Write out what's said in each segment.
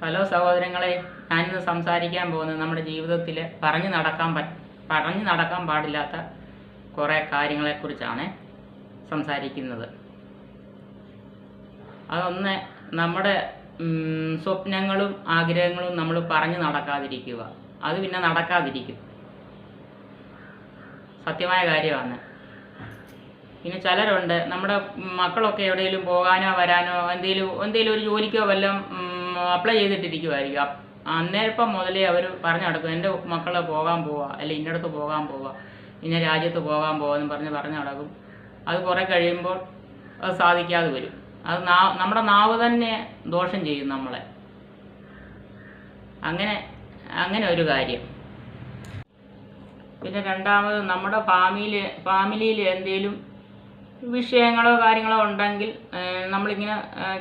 Hello സഹോദരങ്ങളെ ഞാനിന്ന് സംസാരിക്കാൻ പോകുന്നത് നമ്മുടെ ജീവിതത്തിൽ പറഞ്ഞു നടക്കാൻ പ പറഞ്ഞു നടക്കാൻ പാടില്ലാത്ത കുറേ കാര്യങ്ങളെക്കുറിച്ചാണ് സംസാരിക്കുന്നത്. അതൊന്ന് നമ്മുടെ സ്വപ്നങ്ങളും ആഗ്രഹങ്ങളും നമ്മൾ പറഞ്ഞു നടക്കാതിരിക്കുക. അത് പിന്നെ നടക്കാതിരിക്കും. സത്യമായ കാര്യമാണ്. പിന്നെ ചിലരുണ്ട് നമ്മുടെ മക്കളൊക്കെ എവിടെയെങ്കിലും പോകാനോ വരാനോ എന്തെങ്കിലും എന്തെങ്കിലും ഒരു ജോലിക്കോ വല്ലതും അപ്ലൈ ചെയ്തിട്ടിരിക്കുമായിരിക്കും അന്നേരപ്പം അന്നേരം മുതലേ അവർ പറഞ്ഞു നടക്കും എന്റെ മക്കളെ പോകാൻ പോവാ അല്ലെ ഇന്നടത്ത് പോകാൻ പോവാ ഇന്ന രാജ്യത്ത് പോകാൻ പോവാന്ന് പറഞ്ഞ് പറഞ്ഞു നടക്കും. അത് കുറേ കഴിയുമ്പോൾ അത് സാധിക്കാതെ വരും. അത് നമ്മുടെ നാവ് തന്നെ ദോഷം ചെയ്യും നമ്മളെ. അങ്ങനെ അങ്ങനെ ഒരു കാര്യം. പിന്നെ രണ്ടാമത് നമ്മുടെ ഫാമിലി ഫാമിലിയിൽ എന്തെങ്കിലും വിഷയങ്ങളോ കാര്യങ്ങളോ ഉണ്ടെങ്കിൽ നമ്മളിങ്ങനെ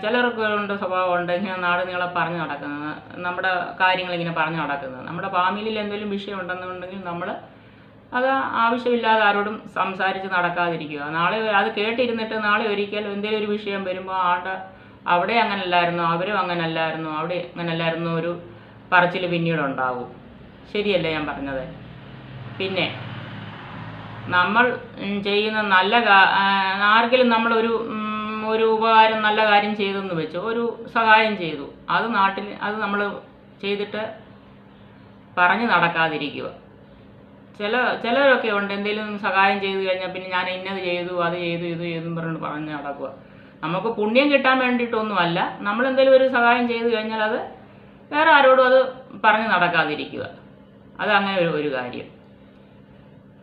ചിലർക്ക് ഉണ്ട് സ്വഭാവം ഉണ്ട് ഇങ്ങനെ നാട് നീളെ പറഞ്ഞു നടക്കുന്നത് നമ്മുടെ കാര്യങ്ങൾ ഇങ്ങനെ പറഞ്ഞു നടക്കുന്നത്. നമ്മുടെ ഫാമിലിയിൽ എന്തെങ്കിലും വിഷയം ഉണ്ടെന്നുണ്ടെങ്കിൽ നമ്മൾ അത് ആവശ്യമില്ലാതെ ആരോടും സംസാരിച്ച് നടക്കാതിരിക്കുക. നാളെ അത് കേട്ടിരുന്നിട്ട് നാളെ ഒരിക്കൽ എന്തെങ്കിലും ഒരു വിഷയം വരുമ്പോൾ ആണ്ട് അവിടെ അങ്ങനെ അങ്ങനല്ലായിരുന്നു അവരും അങ്ങനെ അങ്ങനല്ലായിരുന്നു അവിടെ അങ്ങനെ അങ്ങനല്ലായിരുന്നു ഒരു പറച്ചിൽ പിന്നീട് ഉണ്ടാവും ശരിയല്ലേ ഞാൻ പറഞ്ഞത്? പിന്നെ നമ്മൾ ചെയ്യുന്ന നല്ല ആർക്കെങ്കിലും നമ്മളൊരു ഒരു ഉപകാരം നല്ല കാര്യം ചെയ്തെന്ന് വെച്ചു ഒരു സഹായം ചെയ്തു. അത് നാട്ടിൽ അത് നമ്മൾ ചെയ്തിട്ട് പറഞ്ഞു നടക്കാതിരിക്കുക. ചില ചിലരൊക്കെ ഉണ്ട് എന്തെങ്കിലും സഹായം ചെയ്തു കഴിഞ്ഞാൽ പിന്നെ ഞാൻ ഇന്നത് ചെയ്തു അത് ചെയ്തു ഇത് ചെയ്തു പറഞ്ഞു പറഞ്ഞ് നടക്കുക. നമുക്ക് പുണ്യം കിട്ടാൻ വേണ്ടിയിട്ടൊന്നുമല്ല. നമ്മൾ എന്തെങ്കിലും ഒരു സഹായം ചെയ്തു കഴിഞ്ഞാൽ അത് വേറെ ആരോടും അത് പറഞ്ഞു നടക്കാതിരിക്കുക. അതങ്ങനെ ഒരു ഒരു കാര്യം.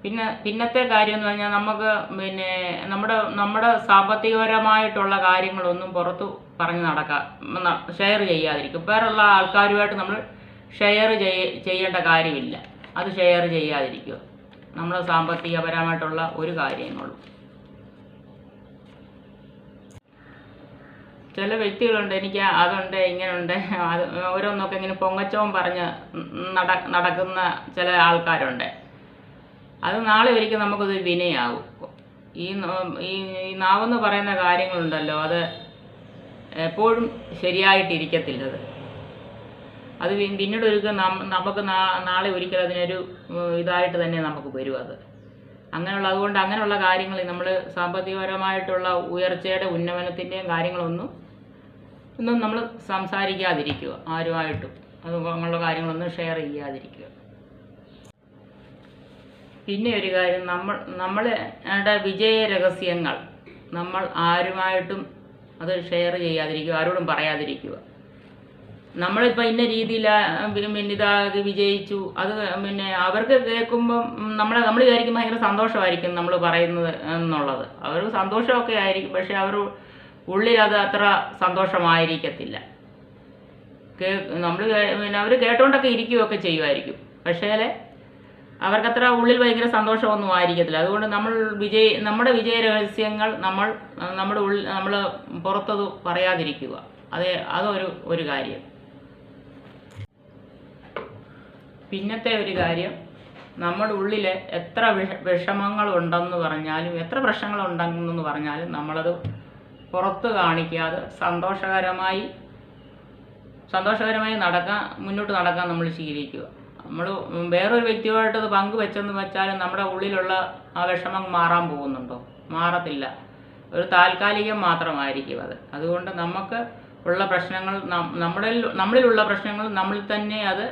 പിന്നെ പിന്നത്തെ കാര്യം എന്ന് പറഞ്ഞാൽ നമുക്ക് പിന്നെ നമ്മുടെ നമ്മുടെ സാമ്പത്തികപരമായിട്ടുള്ള കാര്യങ്ങളൊന്നും പുറത്ത് പറഞ്ഞ് നടക്കാം ഷെയർ ചെയ്യാതിരിക്കും. വേറെയുള്ള ആൾക്കാരുമായിട്ട് നമ്മൾ ഷെയർ ചെയ്യ ചെയ്യേണ്ട കാര്യമില്ല. അത് ഷെയർ ചെയ്യാതിരിക്കുക. നമ്മുടെ സാമ്പത്തികപരമായിട്ടുള്ള ഒരു കാര്യങ്ങളുള്ളൂ ചില വ്യക്തികളുണ്ട് എനിക്ക് അതുണ്ട് ഇങ്ങനെയുണ്ട് അത് ഓരോന്നൊക്കെ ഇങ്ങനെ പൊങ്ങച്ചവും പറഞ്ഞ് നട നടക്കുന്ന ചില ആൾക്കാരുണ്ട്. അത് നാളെ ഒരിക്കൽ നമുക്കത് വിനയാവും. ഈ ഈ നാവെന്ന് പറയുന്ന കാര്യങ്ങളുണ്ടല്ലോ അത് എപ്പോഴും ശരിയായിട്ടിരിക്കത്തില്ലത്. അത് പിന്നീട് ഒരിക്കൽ നമുക്ക് നാളെ ഒരിക്കൽ അതിനൊരു ഇതായിട്ട് തന്നെ നമുക്ക് വരും അത്. അങ്ങനെയുള്ള അതുകൊണ്ട് അങ്ങനെയുള്ള കാര്യങ്ങൾ നമ്മൾ സാമ്പത്തികപരമായിട്ടുള്ള ഉയർച്ചയുടെ ഉന്നമനത്തിന്റെയും കാര്യങ്ങളൊന്നും ഒന്നും നമ്മൾ സംസാരിക്കാതിരിക്കുക ആരുമായിട്ടും. അത് അങ്ങനെയുള്ള കാര്യങ്ങളൊന്നും ഷെയർ ചെയ്യാതിരിക്കുക. പിന്നെ ഒരു കാര്യം നമ്മൾ നമ്മളുടെ വിജയ രഹസ്യങ്ങൾ നമ്മൾ ആരുമായിട്ടും അത് ഷെയർ ചെയ്യാതിരിക്കുക ആരോടും പറയാതിരിക്കുക. നമ്മളിപ്പോൾ ഇന്ന രീതിയിൽ പിന്നെ ഇതാ വിജയിച്ചു അത് പിന്നെ അവർക്ക് കേൾക്കുമ്പം നമ്മളെ നമ്മൾ വിചാരിക്കും ഭയങ്കര സന്തോഷമായിരിക്കും നമ്മൾ പറയുന്നത് എന്നുള്ളത്. അവർ സന്തോഷമൊക്കെ ആയിരിക്കും പക്ഷെ അവർ ഉള്ളിൽ അത് അത്ര സന്തോഷമായിരിക്കത്തില്ല. കേ നമ്മൾ പിന്നെ അവർ കേട്ടോണ്ടൊക്കെ ഇരിക്കുകയൊക്കെ ചെയ്യുമായിരിക്കും പക്ഷേ അവർക്കത്ര ഉള്ളിൽ ഭയങ്കര സന്തോഷമൊന്നും ആയിരിക്കത്തില്ല. അതുകൊണ്ട് നമ്മൾ വിജയ നമ്മുടെ വിജയ രഹസ്യങ്ങൾ നമ്മൾ നമ്മുടെ ഉള്ളിൽ നമ്മൾ പുറത്തത് പറയാതിരിക്കുക. അതെ അതൊരു ഒരു കാര്യം. പിന്നത്തെ ഒരു കാര്യം നമ്മുടെ ഉള്ളിൽ എത്ര വിഷ വിഷമങ്ങൾ ഉണ്ടെന്ന് പറഞ്ഞാലും എത്ര പ്രശ്നങ്ങൾ ഉണ്ടെന്ന് പറഞ്ഞാലും നമ്മളത് പുറത്ത് കാണിക്കാതെ സന്തോഷകരമായി സന്തോഷകരമായി നടക്കാൻ മുന്നോട്ട് നടക്കാൻ നമ്മൾ ശീലിക്കുക. നമ്മൾ വേറൊരു വ്യക്തിയുമായിട്ട് അത് പങ്കുവെച്ചെന്ന് വെച്ചാലും നമ്മുടെ ഉള്ളിലുള്ള ആ വിഷമം മാറാൻ പോകുന്നുണ്ടോ? മാറത്തില്ല. ഒരു താൽക്കാലികം മാത്രമായിരിക്കും അത്. അതുകൊണ്ട് നമുക്ക് ഉള്ള പ്രശ്നങ്ങൾ നമ്മുടെ നമ്മളിലുള്ള പ്രശ്നങ്ങൾ നമ്മളിൽ തന്നെ അത്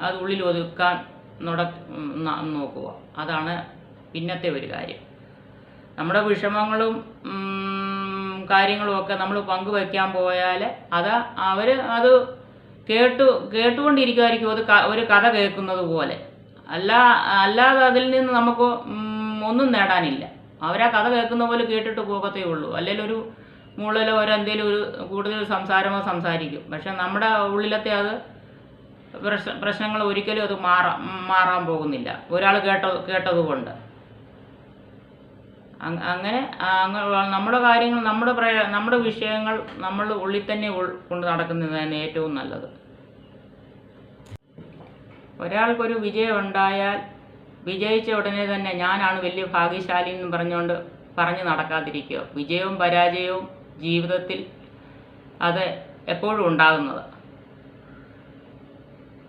അത് ഉള്ളിൽ ഒതുക്കാൻ നട നോക്കുക. അതാണ് പിന്നത്തെ ഒരു കാര്യം. നമ്മുടെ വിഷമങ്ങളും കാര്യങ്ങളും ഒക്കെ നമ്മൾ പങ്കുവെക്കാൻ പോയാൽ അത് അവർ അത് കേട്ടു കേട്ടുകൊണ്ടിരിക്കുമായിരിക്കും അത് ഒരു കഥ കേൾക്കുന്നത് പോലെ. അല്ല അല്ലാതെ അതിൽ നിന്ന് നമുക്ക് ഒന്നും നേടാനില്ല. അവരാ കഥ കേൾക്കുന്ന പോലെ കേട്ടിട്ട് പോകത്തേ ഉള്ളൂ. അല്ലെങ്കിൽ ഒരു മുകളിലോ ഒരു എന്തെങ്കിലും ഒരു കൂടുതൽ സംസാരമോ സംസാരിക്കും. പക്ഷെ നമ്മുടെ ഉള്ളിലത്തെ അത് പ്രശ്ന പ്രശ്നങ്ങൾ ഒരിക്കലും അത് മാറാൻ മാറാൻ പോകുന്നില്ല. ഒരാൾ കേട്ട കേട്ടതുകൊണ്ട്. അങ്ങനെ നമ്മുടെ കാര്യങ്ങൾ നമ്മുടെ പ്രയ- നമ്മുടെ വിഷയങ്ങൾ നമ്മൾ ഉള്ളിൽ തന്നെ കൊണ്ട് നടക്കുന്നത് തന്നെ ഏറ്റവും നല്ലത്. ഒരാൾക്കൊരു വിജയം ഉണ്ടായാൽ വിജയിച്ച ഉടനെ തന്നെ ഞാനാണ് വലിയ ഭാഗ്യശാലി എന്ന് പറഞ്ഞുകൊണ്ട് പറഞ്ഞു നടക്കാതിരിക്കുക. വിജയവും പരാജയവും ജീവിതത്തിൽ അത് എപ്പോഴും ഉണ്ടാകുന്നത്.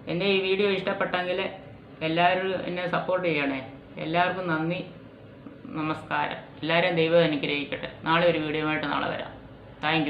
എന്റെ ഈ വീഡിയോ ഇഷ്ടപ്പെട്ടെങ്കിൽ എല്ലാവരും എന്നെ സപ്പോർട്ട് ചെയ്യണേ. എല്ലാവർക്കും നന്ദി. നമസ്കാരം. എല്ലാവരെയും ദൈവം അനുഗ്രഹിക്കട്ടെ. നാളെ ഒരു വീഡിയോ ആയിട്ട് നാളെ വരാം. താങ്ക്